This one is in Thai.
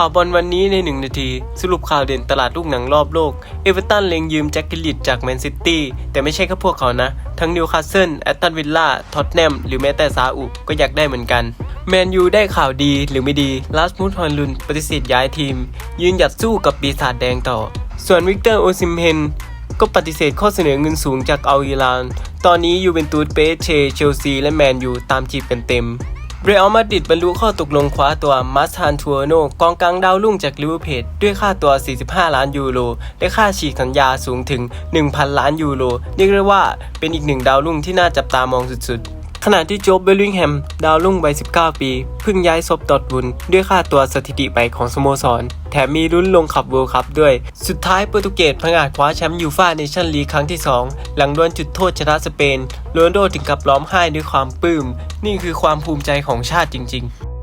ข่าวบอลวันนี้ในหนึ่งนาที สรุปข่าวเด่นตลาดลูกหนังรอบโลก เอเวอร์ตันเล็งยืมแจ็คกิลิตจากแมนซิตี้ แต่ไม่ใช่แค่พวกเขานะ ทั้งนิวคาสเซิลแอตตันวิลล่าท็อตแนม หรือแม้แต่ซาอุก็อยากได้เหมือนกัน แมนยูได้ข่าวดีหรือไม่ดีลาสมุดฮอนลุนปฏิเสธย้ายทีม ยืนหยัดสู้กับปีศาจแดงต่อ ส่วนวิกเตอร์โอซิมเฮนก็ปฏิเสธข้อเสนอเงินสูงจากอัลฮิลาน ตอนนี้ยูเวนตุสเปเชเชลซีและแมนยูตามจีบกันเต็ม เรอัลมาดริดบรรลุข้อตกลงคว้าตัวมาสฮานทัวโนกองกลางดาวรุ่งจากลิเวอร์พูลด้วยค่าตัว 45 ล้านยูโร และค่าฉีกสัญญาสูงถึง 1,000 ล้านยูโรเรียกได้ว่าเป็นอีกหนึ่งดาวรุ่งที่น่าจับตามองสุดๆ ขณะที่โจ๊บเบลลิงแฮม ดาวรุ่งวัย 19 ปี เพิ่งย้ายซบดอทบุนด้วยค่าตัวสถิติใหม่ของสโมสร แถมมีลุ้นลงขับเวิลด์คัพด้วย สุดท้ายโปรตุเกสพังอาจคว้าแชมป์ยูฟ่าเนชั่นลีกครั้งที่ 2 หลังดวลจุดโทษชนะสเปนโรนโดถึงกับร้องไห้ด้วยความปลื้ม นี่คือความภูมิใจของชาติจริง ๆ